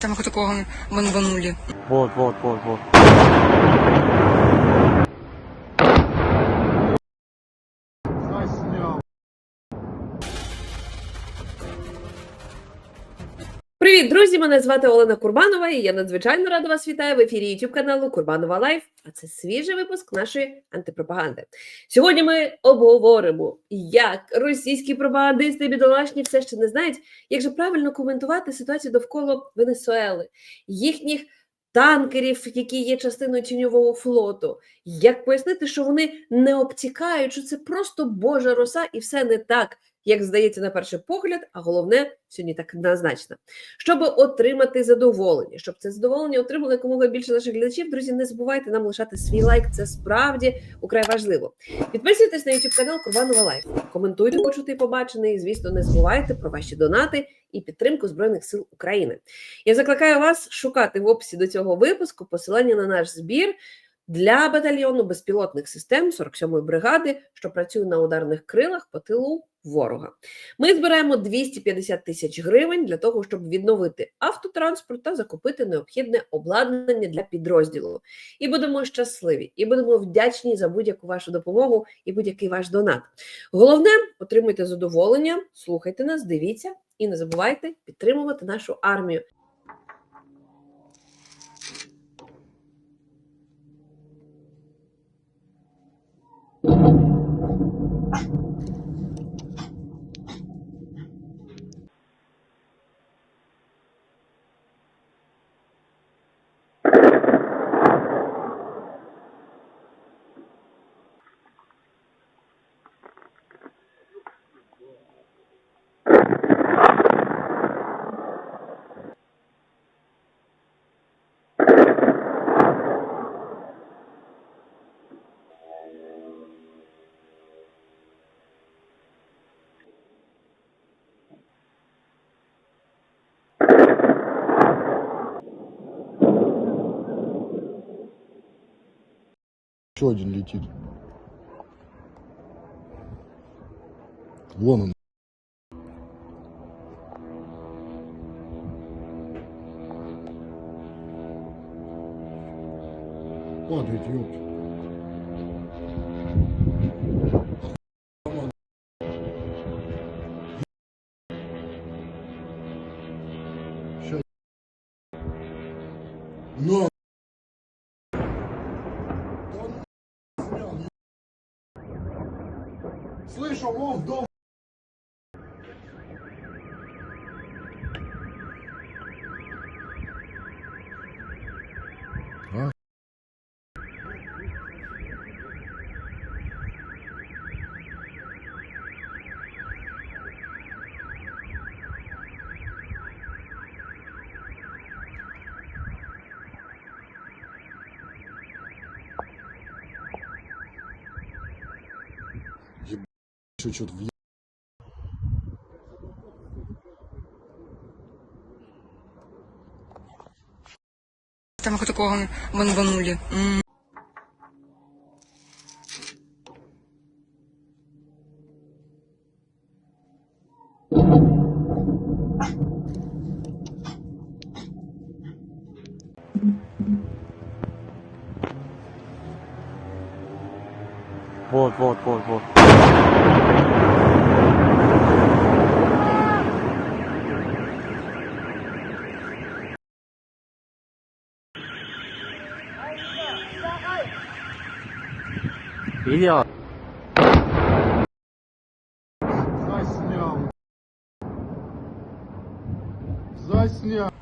Там такого ванванули. Вот, вот, вот, вот. Привіт, друзі! Мене звати Олена Курбанова, і я надзвичайно рада вас вітаю в ефірі youtube каналу Курбанова Лайф. А це свіжий випуск нашої антипропаганди. Сьогодні ми обговоримо, як російські пропагандисти бідолашні все ще не знають, як же правильно коментувати ситуацію довкола Венесуели, їхніх танкерів, які є частиною тіньового флоту. Як пояснити, що вони не обтікають, що це просто Божа роса, і все не так, як здається на перший погляд, а головне, сьогодні так назначно. Щоб отримати задоволення, щоб це задоволення отримали якомога більше наших глядачів. Друзі, не забувайте нам лишати свій лайк. Це справді украй важливо. Підписуйтесь на YouTube канал Курбанова Лайф. Коментуйте почути. І звісно, не забувайте про ваші донати і підтримку Збройних сил України. Я закликаю вас шукати в описі до цього випуску посилання на наш збір. Для батальйону безпілотних систем 47-ї бригади, що працює на ударних крилах по тилу ворога. Ми збираємо 250 тисяч гривень для того, щоб відновити автотранспорт та закупити необхідне обладнання для підрозділу. І будемо щасливі, і будемо вдячні за будь-яку вашу допомогу і будь-який ваш донат. Головне, отримуйте задоволення, слухайте нас, дивіться і не забувайте підтримувати нашу армію. Еще один летит. Вон он. Падает, ёпта. Что-то в Там такого ванванули. Вот, вот, вот, вот. Видел? Заснял. Заснял.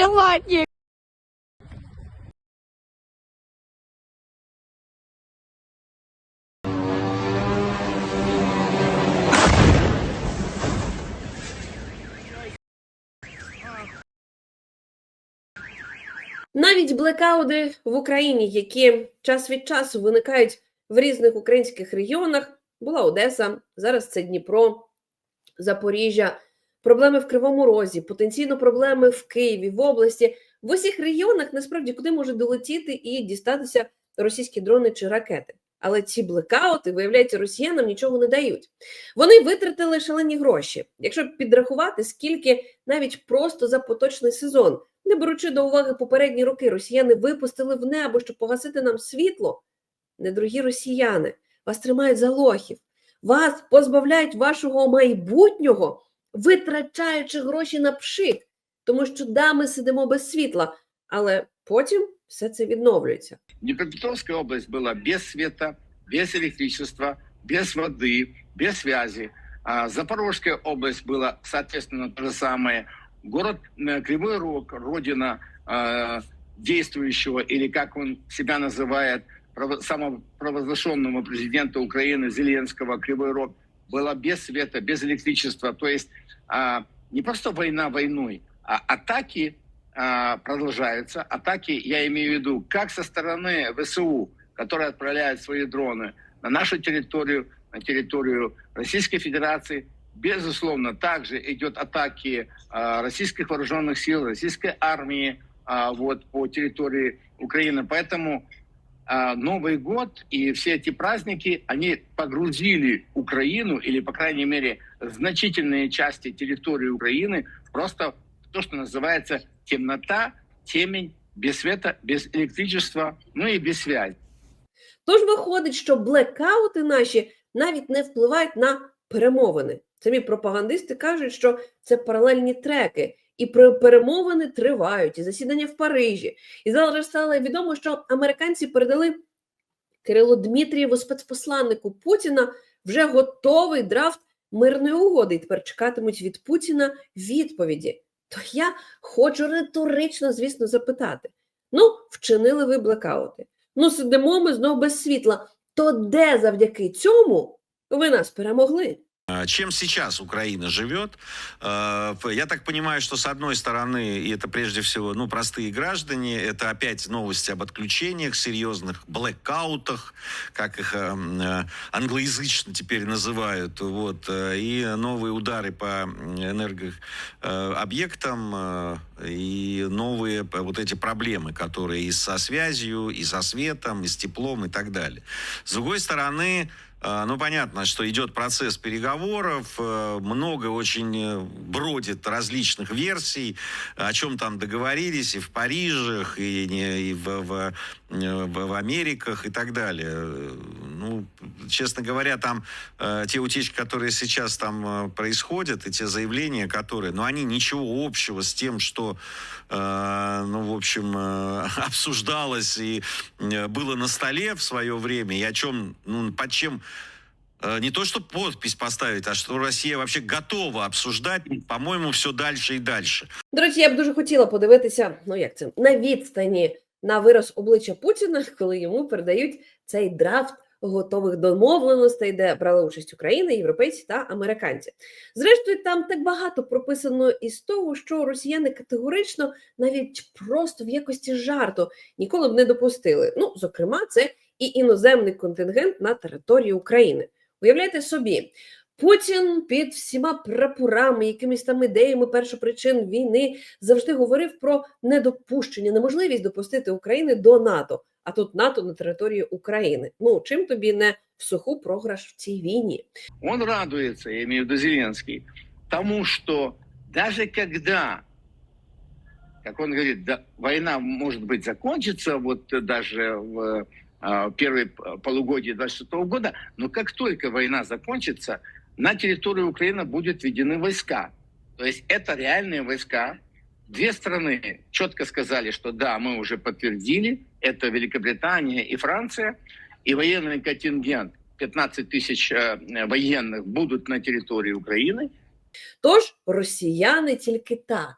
Беспилотник. Навіть блекаути в Україні, які час від часу виникають в різних українських регіонах, була Одеса, зараз це Дніпро, Запоріжжя, проблеми в Кривому Розі, потенційно проблеми в Києві, в області. В усіх регіонах насправді куди можуть долетіти і дістатися російські дрони чи ракети. Але ці блекаути, виявляється, росіянам нічого не дають. Вони витратили шалені гроші. Якщо підрахувати, скільки навіть просто за поточний сезон, не беручи до уваги попередні роки, росіяни випустили в небо, щоб погасити нам світло. Недорогі росіяни, вас тримають за лохів, вас позбавляють вашого майбутнього, витрачаючи гроші на пшик, тому що да, ми сидимо без світла, але потім все це відновлюється. Днепропетровская область была без света, без электричества, без воды, без связи. А Запорожская область была, соответственно, то же самое. Город э, Кривой Рог, родина э, действующего, или как он себя называет, право- самопровозглашенного президента Украины Зеленского, Кривой Рог, была без света, без электричества. То есть а, не просто война войной, а атаки а, продолжаются. Атаки, я имею в виду, как со стороны ВСУ, которые отправляют свои дроны на нашу территорию, на территорию Российской Федерации. Безусловно, также идет атаки а, российских вооруженных сил, российской армии а, вот, по территории Украины. Поэтому Новый год и все эти праздники, они погрузили Украину, или, по крайней мере, значительные части территории Украины просто в то, что называется темнота, темень, без света, без электричества, ну и без связи. Тож виходить, що блекаути наші навіть не впливають на перемовини. Самі пропагандисти кажуть, що це паралельні треки, і пер- перемовини тривають, і засідання в Парижі. І зараз стало відомо, що американці передали Кирилу Дмитрієву спецпосланнику Путіна вже готовий драфт мирної угоди. І тепер чекатимуть від Путіна відповіді. То я хочу риторично, звісно, запитати: ну, вчинили ви блекаути. Ну, сидимо ми знов без світла. То де завдяки цьому ви нас перемогли? А, Чем сейчас Украина живет? Э, Я так понимаю, что с одной стороны, и это прежде всего, ну, простые граждане, это опять новости об отключениях серьезных, блэкаутах, как их э, англоязычно теперь называют, вот, и новые удары по энергообъектам, и новые вот эти проблемы, которые и со связью, и со светом, и с теплом, и так далее. С другой стороны, а, Ну, понятно, что идет процесс переговоров, э, много очень э, бродит различных версий, о чем там договорились и в Париже, и, не- и в, в, э, в- Америках и так далее. Ну, честно говоря, там те утечки, которые сейчас там происходят, и те заявления, которые, ну, они ничего общего с тем, что, ну, в общем, обсуждалось и было на столе в свое время, и о чем, ну, под чем не то, что подпись поставить, а что Россия вообще готова обсуждать, по-моему, все дальше и дальше. До речі, я б дуже хотіла подивитися, ну як це, на відстані на вираз обличчя Путіна, коли йому передають цей драфт готових домовленостей, де брали участь Україна, європейці та американці. Зрештою, там так багато прописано із того, що росіяни категорично, навіть просто в якості жарту, ніколи б не допустили. Ну, зокрема, це і іноземний контингент на території України. Уявляйте собі, Путін під всіма прапорами, якимись там ідеями першопричин війни завжди говорив про недопущення, неможливість допустити України до НАТО. А тут НАТО на території України. Ну чим тобі не в суху програш в цій війні? Он радуется, я имею в виду Зеленский, тому, что даже когда, как он говорит, да, война, может быть, закончится, вот в э, первой п- полугодии 26 года, но как только война закончится, на территорию Украины будут введены войска. То есть это реальные войска. Две страны четко сказали, что да, мы уже подтвердили, это Великобритания и Франция, и военный контингент 15 тысяч э, военных будут на территории Украины. Тож росіяни тільки так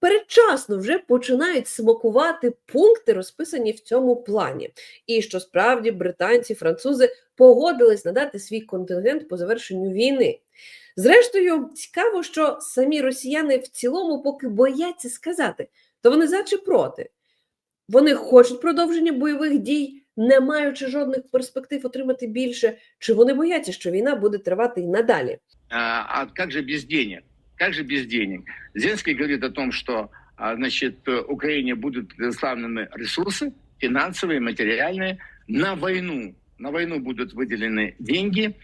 передчасно вже починають смакувати пункти, розписані в цьому плані. І що справді британці, французи погодились надати свій контингент по завершенню війни. Зрештою, цікаво, що самі росіяни в цілому поки бояться сказати, то вони за чи проти. Вони хочуть продовження бойових дій, не маючи жодних перспектив отримати більше, чи вони бояться, що війна буде тривати і надалі. А, как же без денег? Как же без денег? Зеленский говорит о том, что а, значит, э, Украине будут предоставлены ресурсы финансовые, материальные на войну. На войну будут выделены деньги.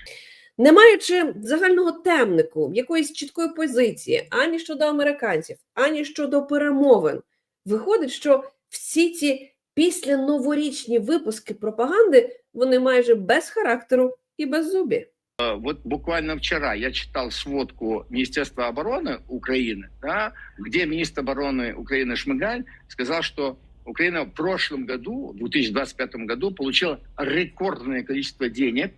Не маючи загального темнику, якоїсь чіткої позиції ані щодо американців, ані щодо перемовин, виходить, що всі ці післяноворічні випуски пропаганди вони майже без характеру і без зубі. Э, Вот буквально вчера я читал сводку Министерства обороны Украины, да, где министр обороны Украины Шмыгаль сказал, что Украина в прошлом году, в 2025 году, получила рекордное количество денег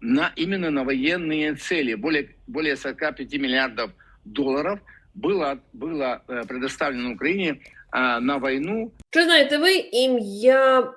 на, именно на военные цели. Более, более 45 миллиардов долларов было, было э, предоставлено Украине а, на войну Чи знаєте ви ім'я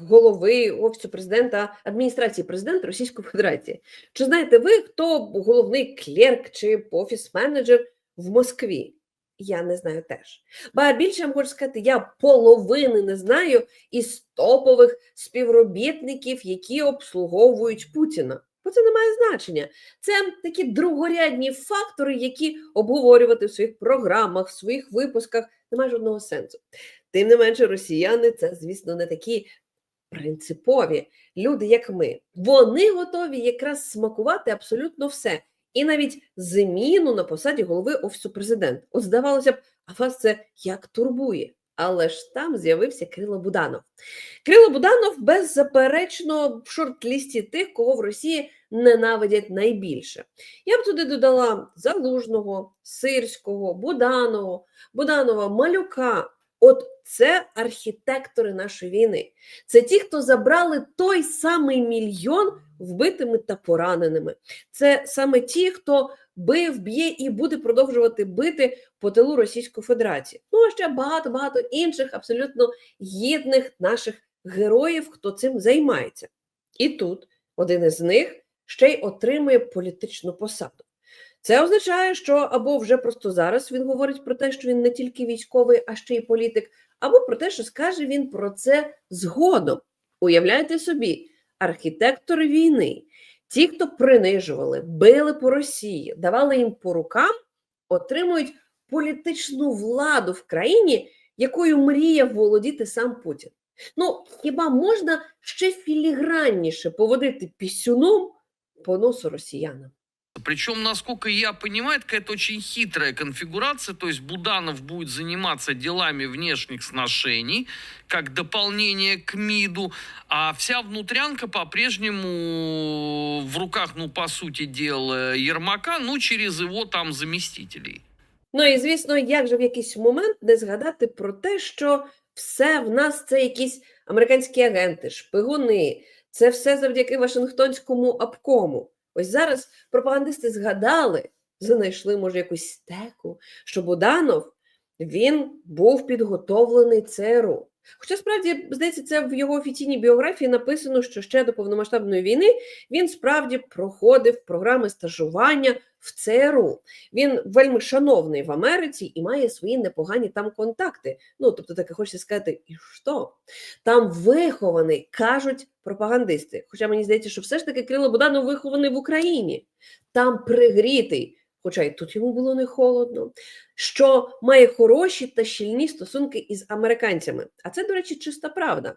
голови офісу президента адміністрації президента Російської Федерації? Чи знаєте ви, хто головний клерк чи офіс-менеджер в Москві? Я не знаю теж. Ба більше я вам хочу сказати, я половини не знаю із топових співробітників, які обслуговують Путіна. Бо це не має значення. Це такі другорядні фактори, які обговорювати в своїх програмах, в своїх випусках немає жодного сенсу. Тим не менше, росіяни це, звісно, не такі принципові люди, як ми. Вони готові якраз смакувати абсолютно все. І навіть заміну на посаді голови офісу президента. От здавалося б, а вас це як турбує. Але ж там з'явився Кирило Буданов. Кирило Буданов беззаперечно в шорт-лісті тих, кого в Росії ненавидять найбільше. Я б туди додала Залужного, Сирського, Буданова, Буданова, Малюка. От це архітектори нашої війни. Це ті, хто забрали той самий мільйон вбитими та пораненими. Це саме ті, хто бив, б'є і буде продовжувати бити по тилу Російської Федерації. Ну а ще багато багато інших абсолютно гідних наших героїв, хто цим займається. І тут один із них ще й отримує політичну посаду. Це означає, що або вже просто зараз він говорить про те, що він не тільки військовий, а ще й політик, або про те, що скаже він про це згодом. Уявляєте собі, архітектори війни, ті, хто принижували, били по Росії, давали їм по рукам, отримують політичну владу в країні, якою мріє володіти сам Путін. Ну, хіба можна ще філігранніше поводити пісюном по носу росіянам? Причем, насколько я понимаю, какая-то очень хитрая конфигурация. То есть Буданов будет заниматься делами внешних сношений, как дополнение к МИДу, а вся внутрянка по-прежнему в руках, ну, по сути дела, Ермака, ну, через его там заместителей. Ну і звісно, як же в якийсь момент не згадати про те, що все в нас це якісь американські агенти, шпигуни, це все завдяки Вашингтонському обкому. Ось зараз пропагандисти згадали, знайшли, може, якусь стеку, що Буданов він був підготовлений ЦРУ. Хоча справді, здається, це в його офіційній біографії написано, що ще до повномасштабної війни він справді проходив програми стажування в ЦРУ. Він вельми шановний в Америці і має свої непогані там контакти. Ну, тобто, таке хочеться сказати, і що? Там вихований, кажуть пропагандисти. Хоча мені здається, що все ж таки Кирило Буданов вихований в Україні, там пригрітий. Хоча й тут йому було не холодно, що має хороші та щільні стосунки із американцями. А це, до речі, чиста правда.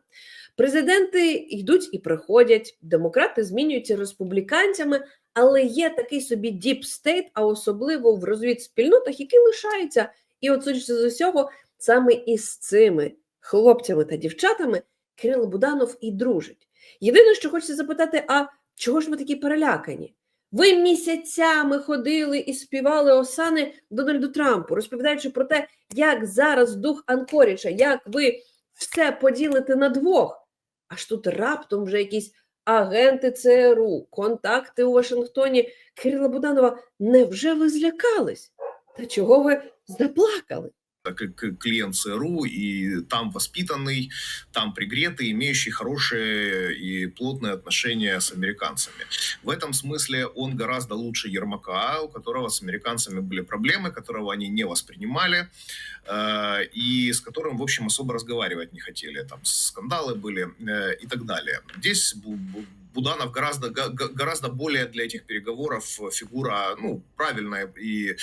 Президенти йдуть і приходять, демократи змінюються республіканцями, але є такий собі діп стейт, а особливо в розвідспільнотах, який лишається. І от судячи з усього, саме із цими хлопцями та дівчатами Кирило Буданов і дружить. Єдине, що хочеться запитати: а чого ж ви такі перелякані? Ви місяцями ходили і співали осани Дональду Трампу, розповідаючи про те, як зараз дух Анкоріча, як ви все поділите на двох. Аж тут раптом вже якісь агенти ЦРУ, контакти у Вашингтоні Кирила Буданова. Невже ви злякались? Та чого ви заплакали? К- к- клиент ЦРУ и там воспитанный, там пригретый, имеющий хорошие и плотные отношения с американцами. В этом смысле он гораздо лучше Ермака, у которого с американцами были проблемы, которого они не воспринимали э, и с которым, в общем, особо разговаривать не хотели. Там скандалы были э, и так далее. Здесь Буданов гораздо, гораздо более для этих переговоров фигура ну, правильная и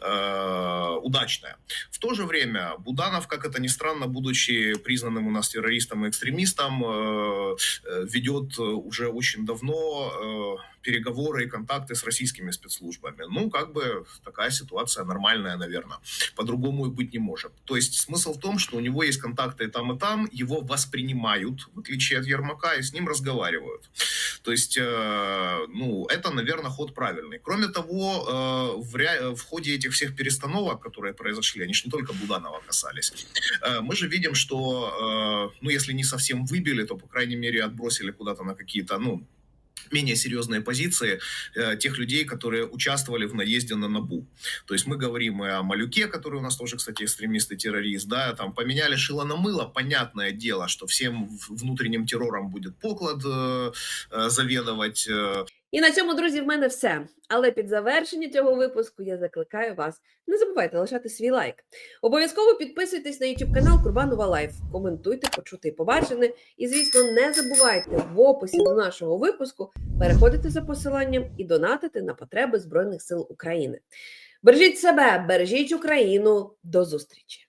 э, удачная. В то же время Буданов, как это ни странно, будучи признанным у нас террористом и экстремистом, э, э, ведет уже очень давно э, переговоры и контакты с российскими спецслужбами. Ну, как бы такая ситуация нормальная, наверное. По-другому и быть не может. То есть смысл в том, что у него есть контакты и там, и там, его воспринимают, в отличие от Ермака, и с ним разговаривают. То есть, э, ну, это, наверное, ход правильный. Кроме того, э, в, ре- в ходе этих всех перестановок, которые произошли, они же не только Буданова касались, э, мы же видим, что, ну, если не совсем выбили, то, по крайней мере, отбросили куда-то на какие-то, ну, менее серьезные позиции э, тех людей, которые участвовали в наезде на Набу. То есть мы говорим и о Малюке, который у нас тоже, кстати, экстремист и террорист, да, там поменяли шило на мыло, понятное дело, что всем внутренним террором будет поклад э, э, заведовать, І на цьому, друзі, в мене все. Але під завершення цього випуску я закликаю вас. Не забувайте лишати свій лайк. Обов'язково підписуйтесь на YouTube канал Курбанова Лайф, коментуйте, почути і побачене. І, звісно, не забувайте в описі до нашого випуску переходити за посиланням і донатити на потреби Збройних сил України. Бережіть себе, бережіть Україну. До зустрічі!